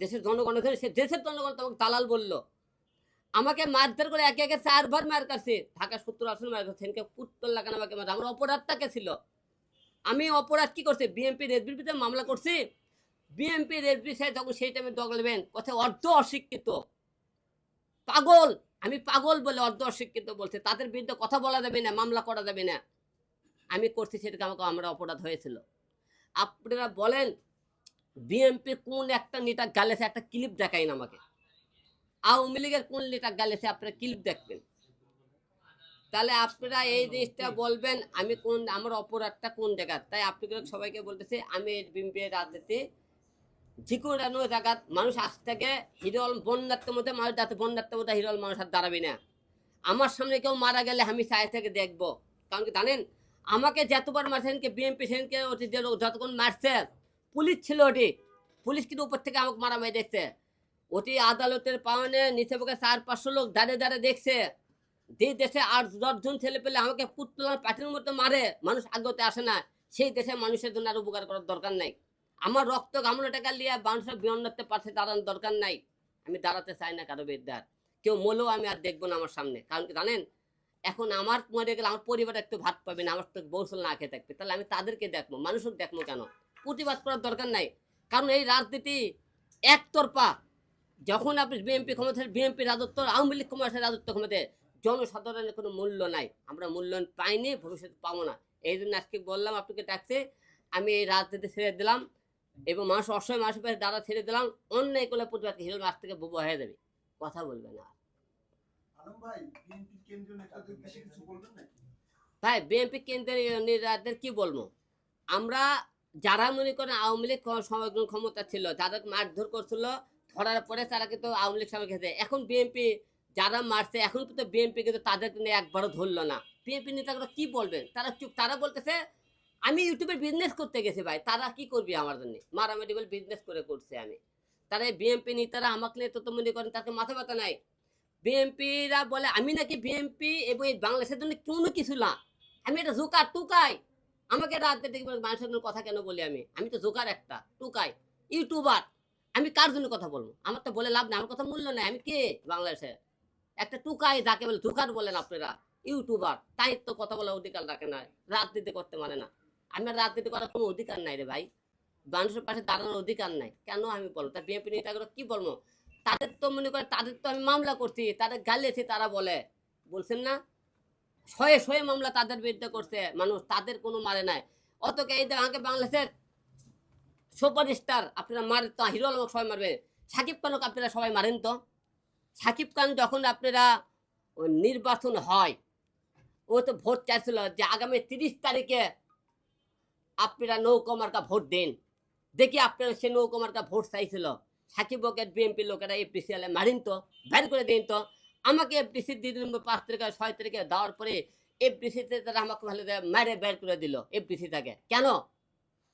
দেশের জনগণ ওখানে, সে দেশের জনগণ তোমাকে দালাল বলল। আমাকে মারধর করে একে একে চারবার মার কাছে। ঢাকা সত্তর আসন মার কাছে। সেদিনকে পুত্তর লাগানো আমাকে মার আমার অপরাধটা কে ছিল? আমি অপরাধ কি করছি? বিএনপি রেসবিতে মামলা করছি। বিএনপি রেসবি সাহেব যখন সেই টাইমে দগলবেন কথা অর্ধ অশিক্ষিত। পাগল! আমি পাগল বলে অর্ধ অশিক্ষিত বলছে। তাদের বিরুদ্ধে কথা বলা যাবে না, মামলা করা যাবে না। আমি করছি সেটাকে আমাকে, আমরা অপরাধ হয়েছিল। আপনারা বলেন বিএনপি কোন একটা নেতা গালেছে একটা ক্লিপ দেখাই না আমাকে। আওয়ামী লীগের কোন নেতা গালেছে আপনারা ক্লিপ দেখবেন। তাহলে আপনারা এই জিনিসটা বলবেন, আমি কোন আমার অপরাধটা কোন জায়গার? তাই আপনাদের সবাইকে বলতেছে, আমি বিএনপি রাজনীতি যে কোনো জায়গা মানুষ আজ থেকে হিরল বন্যার্থের মধ্যে মানুষ যাতে বন্যার্থের মধ্যে হিরল মানুষ আর দাঁড়াবে না। আমার সামনে কেউ মারা গেলে আমি সাই থেকে দেখব। কারণ কি জানেন? আমাকে যতবার মারছেন কি বিএনপি সেনকে যতক্ষণ মারছে পুলিশ ছিল ওটি। পুলিশ কিন্তু উপর থেকে আমাকে মারামারি দেখছে। ওটি আদালতের পাওয়ানে নিচে পক্ষে চার, পাঁচশো লোক দাঁড়িয়ে দাঁড়িয়ে দেখছে। যে দেশে আট দশজন ছেলে পেলে আমাকে পুতলার পাটির মতো মারে, মানুষ আগতে আসে না। সেই দেশে মানুষের জন্য আর উপকার করার দরকার নাই। আমার রক্ত গামলা টাকা লিয়ে মানুষের বিয়ন্নতে পাশে দাঁড়ানোর দরকার নাই। আমি দাঁড়াতে চাই না কারও বিদ্যার কেউ মলেও আমি আর দেখব না আমার সামনে। কারণ কি জানেন? এখন আমার মরে গেলে আমার পরিবার একটু ভাত পাবে না, আমার তো বৌসল না খেয়ে থাকবে। তাহলে আমি তাদেরকে দেখব মানুষকে দেখব কেন? প্রতিবাদ করার দরকার নাই। কারণ এই রাজনীতি একতরফা। যখন আপনি বিএনপি ক্ষমতা বিএনপি রাজত্ব আওয়ামী লীগ ক্ষমতা রাজত্ব ক্ষমতায় জনসাধারণের কোনো মূল্য নাই। আমরা মূল্যায়ন পাইনি ভবিষ্যতে পাবো না। এই জন্য আজকে বললাম আপনাকে ডাকছে আমি এই রাজনীতি ছেড়ে দিলাম এবং মানুষ অসহায় মানুষের পাশে দাঁড়া ছেড়ে দিলাম। অন্যায় করলে প্রতিবাদ হিরো মাস থেকে বুবো হয়ে যাবে। কথা বলবে না ভাই বিএনপি কেন্দ্রের নেতাদের কি বলব? আমরা যারা মনে করেন আওয়ামী লীগ ক্ষ- সমগ্র ক্ষমতা ছিল, যাদের মারধর করছিল, ধরার পরে তারা কিন্তু আওয়ামী লীগ সবাই খেতে এখন বিএনপি যারা মারছে, এখন কিন্তু বিএনপি কিন্তু তাদের নিয়ে একবারও ধরলো না। বিএনপি নেতাগুলো কি বলবেন? তারা চুপ, তারা বলতেছে, আমি ইউটিউবে বিজনেস করতে গেছি ভাই, তারা কি করবি আমার জন্য? মারামারি বলে বিজনেস করে করছে আমি। তারা বিএনপি নেতারা আমাকে নিয়ে তো মনে করেন তাকে মাথা ব্যথা নাই। বিএনপিরা বলে, আমি নাকি বিএনপি এবং এই বাংলাদেশের জন্য কোনো কিছু না। আমি এটা জোকার টুকাই আমাকে রাজনীতি মানুষের জন্য কথা কেন বলি আমি? আমি তো জোকার একটা, টুকাই, ইউটিউবার। আমি কার জন্য কথা বলব? আমার তো বলে লাভ নেই, আমার কথা মূল্য নেই। আমি কে বাংলাদেশে? একটা টুকাই যাকে বলে, জোকার বলেন আপনারা, ইউটিউবার। তাই তো কথা বলার অধিকার রাখে না রাজনীতি করতে মানে না। আমার রাজনীতি করার কোনো অধিকার নাই রে ভাই। মানুষের পাশে দাঁড়ানোর অধিকার নাই। কেন আমি বলব? তা বিএনপি নেতাগুলো কি বলব? তাদের তো মনে করে তাদের তো আমি মামলা করছি, তাদের গালিয়েছি তারা বলে। বলছেন না? শয়ে শয়ে মামলা তাদের বিরুদ্ধে করছে, মানুষ তাদের কোনো মারে নাই। অত এই আমাকে বাংলাদেশের সুপার স্টার আপনারা মারে, তো হিরো আলম সবাই মারবে। সাকিব খানকে আপনারা সবাই মারেন তো? সাকিব খান যখন আপনারা নির্বাচন হয়, ও তো ভোট চাইছিল যে আগামী তিরিশ তারিখে আপনারা নৌকা মার্কা ভোট দিন। দেখি আপনারা সে নৌকা মার্কা ভোট চাইছিল। সাকিব ওকে বিএনপি লোকেরা এফডিসিএলে মারিন তো? বের করে দিন তো? আমাকে এফডিসি দিয়ে দিন পাঁচ তারিখে, ছয় তারিখে দেওয়ার পরে এফডিসিতে তারা আমাকে ভালো মেরে বের করে দিল এফডিসি থেকে কেন?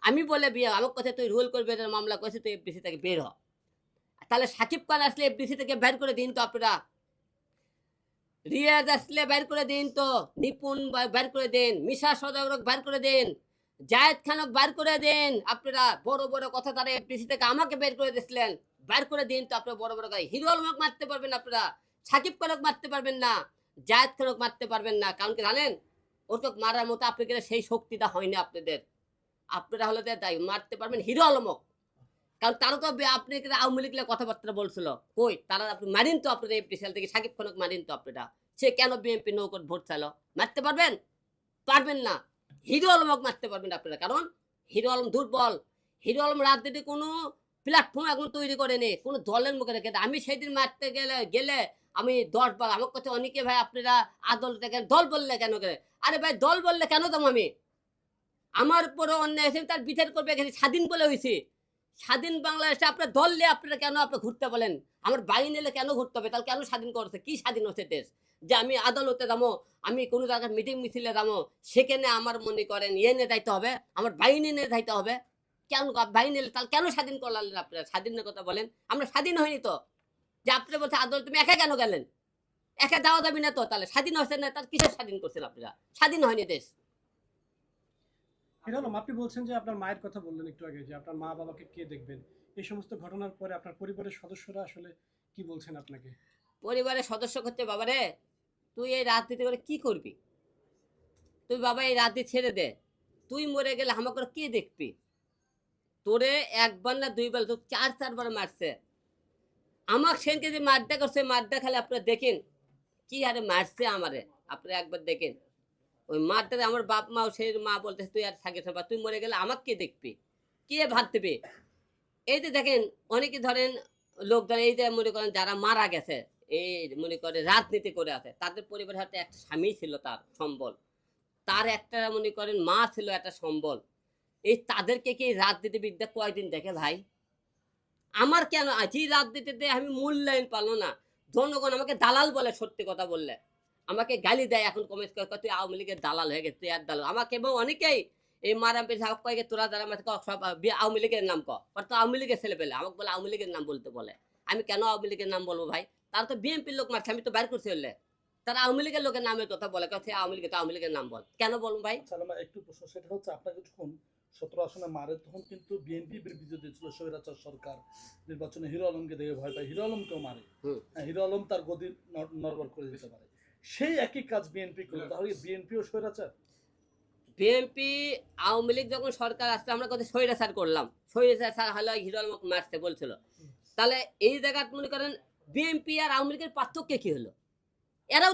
আমি বলে বিয়ে, আমার কথা তুই রুল করবে মামলা করেছে তুই এফডিসি থেকে বের হ। তাহলে সাকিব খান আসলে এফডিসি থেকে বের করে দিন তো আপনারা। রিয়াজ আসলে বের করে দিন তো, নিপুণ বের করে দিন, মিশা সদাগরক বের করে দিন, জায়েদ খানক বের করে দিন, আপনারা বড় বড় কথা তারা এফডিসি থেকে আমাকে বের করে দিয়েছিলেন, বের করে দিন তো আপনারা বড় বড় কথা। হিরো আলমক মারতে পারবেন আপনারা। সাকিব খানক মারতে পারবেন না, জায়েদ খানক মারতে পারবেন না। কারণ কি জানেন? ওটক মারার মতো আপনাদের সেই শক্তিটা হয়নি আপনাদের। আপনারা হলে তাই, মারতে পারবেন হিরো আলমক। কারণ তারা তো আপনি আওয়ামী লীগ নিয়ে কথাবার্তা বলছিল। কই? তারা আপনি মারিন তো আপনাদের এফডিসিএল থেকে, সাকিব খানক মারিন তো আপনারা। সে কেন বিএনপি নৌকট ভোট চাইলো? মারতে পারবেন? পারবেন না। হিরো আলমক মারতে পারবেন আপনারা। কারণ হিরো আলম দুর্বল। হিরো আলম রাজনীতি কোনো প্ল্যাটফর্ম এখন তৈরি করেনি, কোনো দলের মুখে রেখে। আমি সেদিন মারতে গেলে গেলে আমি দশ বার আমার কাছে অনেকে ভাই আপনারা আদল থেকে দল বললে কেন আরে ভাই, দল বললে কেন দাম আমি? আমার উপরে অন্যায় এসে তার বিচার করবে এখানে স্বাধীন বলে হয়েছে। স্বাধীন বাংলাদেশে আপনার দল নিয়ে আপনারা কেন আপনি ঘুরতে বলেন? আমার বাড়ি নিলে কেন ঘুরতে হবে? তাহলে কেন স্বাধীন করছে? কি স্বাধীন হচ্ছে দেশ? যে আমি আদালতে যাব, আমি কোনো জায়গায় মিটিং মিছিলে যাব, সেখানে আমার মনে করেন ইয়ে নিয়ে যাইতে হবে, আমার বাহিনী নিয়ে যাইতে হবে। কেন বাহিনী নিলে তাহলে কেন স্বাধীন করলেন আপনারা? স্বাধীনের কথা বলেন। আমরা স্বাধীন হয়নি তো। যে আপনি বলছে আদালত তুমি একা কেন গেলেন? একা যাওয়া যাবে না তো তাহলে? স্বাধীন হয়েছে না? তার কিসের স্বাধীন করছেন আপনারা? স্বাধীন হয়নি দেশ। হিরো আলম আপনি বলছেন যে আপনার মায়ের কথা বললেন একটু আগে যে আপনার মা বাবাকে কে দেখবেন? এই সমস্ত ঘটনার পরে আপনার পরিবারের সদস্যরা আসলে কি বলছেন আপনাকে? পরিবারের সদস্য করতে বাবা রে তুই এই রাজনীতি করে কি করবি? তুই বাবা এই রাজনীতি ছেড়ে দে। তুই মরে গেলে আমাকে কে দেখবি? তোরে একবার না দুইবার তো চার চারবার মারছে। আমার সেনকে যে মারটা করছে মারটা খালি আপনারা দেখেন কি আরে মারছে আমারে। আপনারা একবার দেখেন। ওই মারটাতে আমার বাপ মাও সেই মা বলতে তুই আর থাকিস না তুই মরে গেলে আমাকে কে দেখবি? কে ভাত দেবে এই যে দেখেন, অনেকে ধরেন লোক ধরে এই যে মনে করেন যারা মারা গেছে, এই মনে করে রাজনীতি করে আছে, তাদের পরিবারের হাতে একটা স্বামী ছিল তার সম্বল। তার একটা মনে করেন মা ছিল একটা সম্বল। এই তাদেরকে কি রাজনীতিবিদ্যা কয়দিন দেখে ভাই? আমার কেন আছি রাজনীতিতে আমি মূল্যায়ন পালো না। জনগণ আমাকে দালাল বলে সত্যি কথা বললে। আমাকে গালি দেয়, এখন কমেন্ট করে তুই আওয়ামী লীগের দালাল হয়ে গেছে আর দালাল। আমাকে এবং অনেকেই এই মারাম পেয়েছে আমাকে কয়েকে তোরা দ্বারা আমাকে সব আওয়ামী লীগের নাম ক তো আওয়ামী লীগের ছেলে পেলে আমাকে বলে আওয়ামী লীগের নাম বলতে বলে। আমি কেন আওয়ামী লীগের নাম বলব ভাই? তারা তো বিএনপির লোক মারছে, আমি তো বাইর করছি হলে। তারা আওয়ামী লীগের লোকের নামের কথা বলে কথা আওয়ামী লীগের আওয়ামী লীগের নাম বল। কেন বলব ভাই? আচ্ছা একটু প্রশ্ন, সেটা হচ্ছে আপনাকে যখন সতেরো আসনে মারে তখন কিন্তু বিএনপি বিরোধী দিয়েছিল স্বৈরাচার সরকার নির্বাচনে হিরো আলমকে দেখে ভয় পায়। হিরো আলমকেও মারে। হ্যাঁ, হিরো আলম তার গদি নড়বড় করে দিতে পারে। সেই একই কাজ বিএনপি করল। তাহলে বিএনপিও স্বৈরাচার? বিএনপি আওয়ামী লীগ যখন সরকার আসছে আমরা কত স্বৈরাচার করলাম। স্বৈরাচার হলো হিরো আলম মারতে বলছিল। তাহলে এই জায়গায় মনে করেন বিএনপি আর আওয়ামী লীগের পার্থক্য কি হলো? এরাও